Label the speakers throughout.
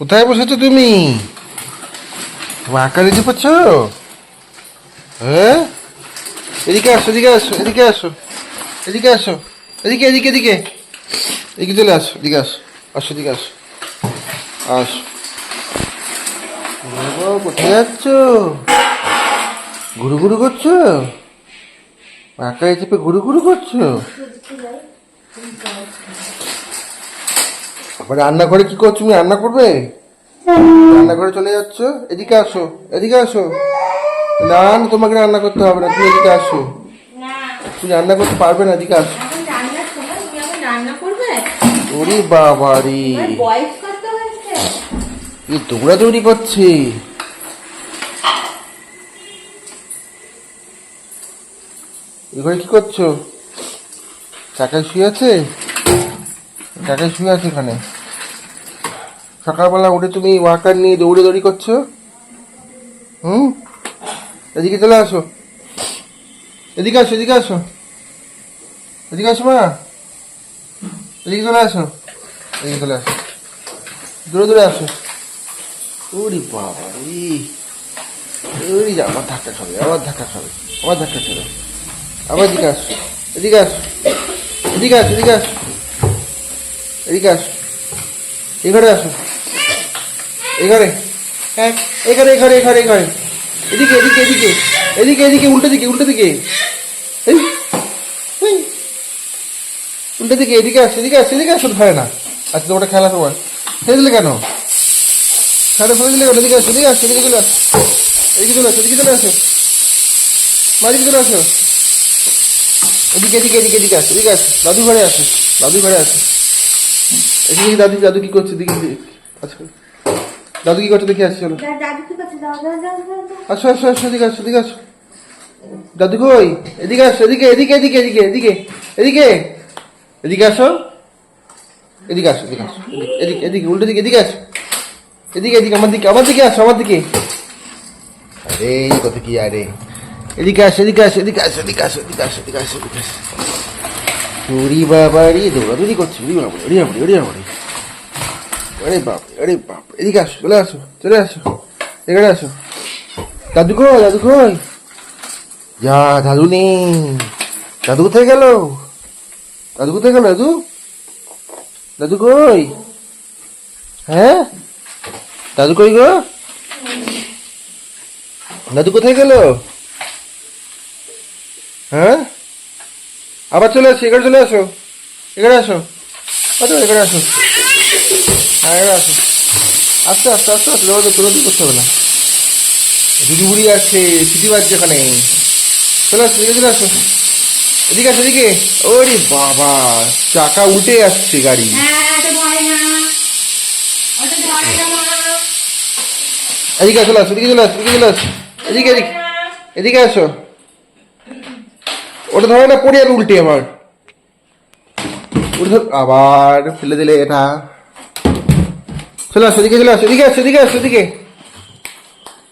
Speaker 1: কোথায় বসেছো তুমি? আঁকা দিতে পারছ হ্যাঁ? এদিকে আসো এদিকে আসো এদিকে আসো এদিকে আসো, এদিকে এদিকে এদিকে এদিকে চলে আসো, এদিকে আসো আসো, এদিকে আসো আসো। কোথায় যাচ্ছ? ঘুরু ঘুরু করছ? আঁকায় চেপে ঘুরু ঘুরু করছ? আবার রান্না করে কি করছ? তুমি রান্না করবে? রান্না করে চলে যাচ্ছ? এদিকে আসো এদিকে আসো। না না তোমাকে রান্না করতে হবে না তুমি এদিকে আসো। তুমি রান্না করতে পারবে না এদিকে আসো। ওরে
Speaker 2: কত
Speaker 1: এই দৌড়াদৌড়ি করছে। এবারে কি করছ? চাকায় শুয়ে আছে? চাকায় শুয়ে আছে এখানে। সকালবেলা উঠে তুমি ওয়াকার নিয়ে দৌড়ে দৌড়ি করছ? হুম? এদিকে চলে আসো। এদিকে আসো এদিকে আসো। এদিকে আসো মা। এদিকে চলে আসো। এদিকে চলে আসো। দূরে দূরে আসো। ওরে বাবা রে। ওরে যা, আবার ধাক্কা খাবে আবার ধাক্কা খাবে আবার ধাক্কা খাবে। আবার এদিকে আসো এদিকে আসো এদিকে আসো এদিকে আসো। এদিকে আসো। এই ঘরে আসো। এই ঘরে হ্যাঁ এই ঘরে এই ঘরে এদিকে এদিকে এদিকে। এদিকে এদিকে, উল্টো দিকে উল্টো দিকে। এই। উল্টো দিকে, এদিকে আসো এদিকে আসো এদিকে আসো ধরে না। আচ্ছা তোমার খেলা তোমার। ফেলে দিলে কেন? খেলা ফেলে দিলে কেন? এদিকে আসো এদিকে আসো, এদিকে চলে আসো। এদিকে চলে আসো, এদিকে চলে আসো। এদিকে চলে আসো। এদিকে এদিকে এদিকে এদিকে আসো এদিকে আসো। দাদু ঘরে আসো দাদু ঘরে আসো। এদিকে দাদু দাদু কি করছে দিকে আচ্ছা দাদু কি করছে দেখে আসছি চলো। আসো আসো আসো এদিকে আসো এদিকে আসো দাদু কই এদিকে আসো এদিকে এদিকে এদিকে এদিকে এদিকে এদিকে এদিকে আসো এদিকে আসো এদিকে আসো এদিকে- এদিকে এদিকে উল্টো দিকে এদিকে আসো এদিকে এদিকে আমার দিকে আমার দিকে আসো আমার দিকে আরে এই কত কি আরে এদিকে আসো এদিকে আসো এদিকে আসো এদিকে আসো এদিকে আসো এদিকে আসো এদিকে আসো ওরি বাবা রে দৌড়াদৌড়ি করছি ওরি বাবা ওরি বাবা ওরি বাবা আরে বাপ আরে বাপ, এদিকে আসো, চলে আসো চলে আসো, এখানে আসো। দাদু কই দাদু কই? যা, দাদু নেই। দাদু কোথায় গেল? দাদু কোথায় গেল, দাদু? দাদু কই? হ্যাঁ? দাদু কই গো? দাদু কোথায় গেল হ্যাঁ আবার চলে আসো এখানে চলে আসো। এখানে আসো। আচ্ছা এখানে আসো। হ্যাঁ এখানে আসো। আস্তে আস্তে আস্তে আস্তে তোমাদের কোনো দিন করতে হবে না। দিদি বুড়ি আছে সিটি বাজছে এখানে চলে আসো এদিকে চলে আসো। এদিকে আসো এদিকে। ওরে বাবা চাকা উঠে আসছে গাড়ি।
Speaker 2: হ্যাঁ।
Speaker 1: এদিকে চলে আসো এদিকে চলে আসো এদিকে চলে আসো। এদিকে এদিকে এদিকে আসো। ওটা ধরো না পড়ে যাবে উল্টে আবার ওটা আবার ফেলে দিলে এটা। চলে আসো, এদিকে চলে আসো, এদিকে আসো এদিকে আসো, এদিকে।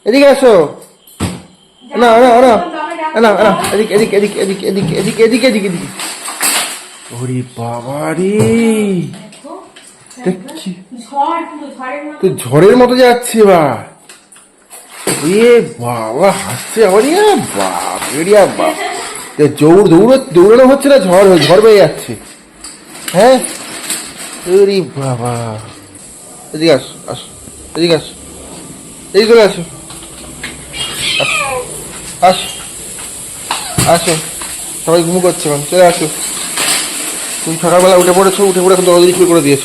Speaker 1: এদিকে আসো। না না না না না এদিকে এদিকে এদিকে এদিকে এদিকে এদিকে এদিকে এদিকে এদিকে। ওরে বাবা রে। তো ঝড়ের মতো যাচ্ছে এবার। এ বাবা, হাসছে আবার। ইয়ে বাপ বাপ। এ দৌড় দৌড়ো, দৌড়ানো হচ্ছে না, ঝড় ঝড় বেয়ে যাচ্ছে। হ্যাঁ? এরি বাবা। এদিকে আসো আসো, এদিকে আসো। এদিকে চলে আসো। আসো আসো। সবাই ঘুমু করছে এখন, চলে আসো। তুমি সকালবেলা উঠে পড়েছো, উঠে পড়ে এখন দরদি শুরু করে দিয়েছ।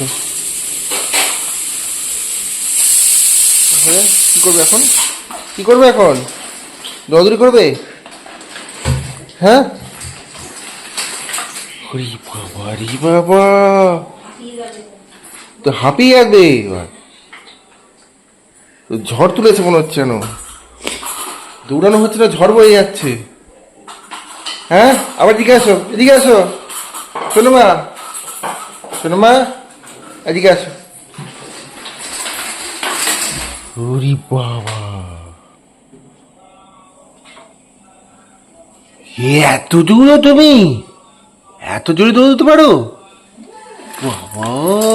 Speaker 1: কি করবে এখন? কি করবে এখন? দৌড়ি করবে হ্যাঁ? হরি বাবা বাবা। তো হাঁপিয়ে যাবে এবার। ঝড় তুলেছে মনে হচ্ছে যেন। দৌড়ানো হচ্ছে না, ঝড় বয়ে যাচ্ছে। হ্যাঁ? আবার এদিকে আসো এদিকে আসো। শোনো মা। শোনো মা, এদিকে আসো। ওরে বাবা। এত দূর তুমি? এত জোরে দৌড়তে পারো? বাবা।